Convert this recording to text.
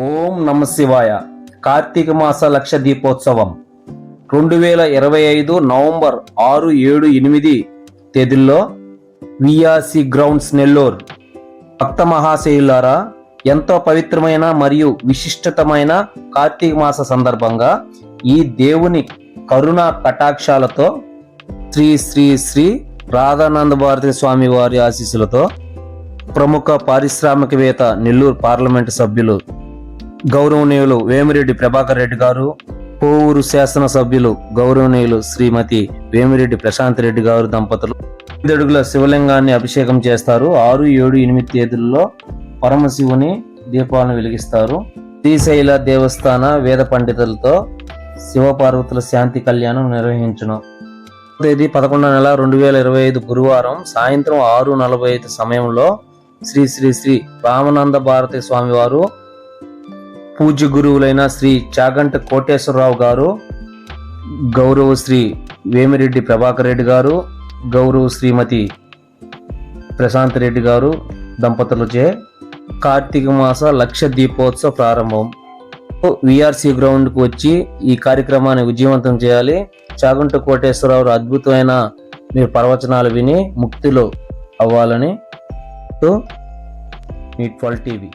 ఓం నమ శివాయ. కార్తీక మాస లక్ష దీపోత్సవం. రెండు వేల ఇరవై ఐదు నవంబర్ ఆరు ఏడు ఎనిమిది తేదీల్లో విఆర్సి గ్రౌండ్స్ నెల్లూరు. భక్త మహాశయులారా ఎంతో పవిత్రమైన మరియు విశిష్టతమైన కార్తీక మాస సందర్భంగా ఈ దేవుని కరుణా కటాక్షాలతో శ్రీ శ్రీ శ్రీ రాధానంద భారతి స్వామి వారి ఆశీస్సులతో ప్రముఖ పారిశ్రామికవేత్త నెల్లూరు పార్లమెంటు సభ్యులు గౌరవనీయులు వేమిరెడ్డి ప్రభాకర్ రెడ్డి గారు కోవూరు శాసనసభ్యులు గౌరవనీయులు శ్రీమతి వేమిరెడ్డి ప్రశాంత్ రెడ్డి గారు దంపతులు. ఐదడుగుల శివలింగాన్ని అభిషేకం చేస్తారు. ఆరు ఏడు ఎనిమిది తేదీల్లో పరమశివుని దీపాలను వెలిగిస్తారు. శ్రీశైల దేవస్థాన వేద పండితులతో శివపార్వతుల శాంతి కళ్యాణం నిర్వహించును. తేదీ పదకొండో నెల రెండు వేల ఇరవై ఐదు గురువారం సాయంత్రం ఆరు నలభై ఐదు సమయంలో శ్రీ శ్రీ శ్రీ రామనంద భారతి స్వామివారు వారు పూజ్య గురువులైన శ్రీ చాగంట కోటేశ్వరరావు గారు గౌరవ శ్రీ వేమిరెడ్డి ప్రభాకర్ రెడ్డి గారు గౌరవ శ్రీమతి ప్రశాంత్ రెడ్డి గారు దంపతులచే కార్తీక మాస లక్ష దీపోత్సవ ప్రారంభం. విఆర్సీ గ్రౌండ్కి వచ్చి ఈ కార్యక్రమాన్ని విజయవంతం చేయాలి. చాగంట కోటేశ్వరరావు అద్భుతమైన మీరు ప్రవచనాలు విని ముక్తిలో అవ్వాలని. నీట్ ఫాల్ టీవీ.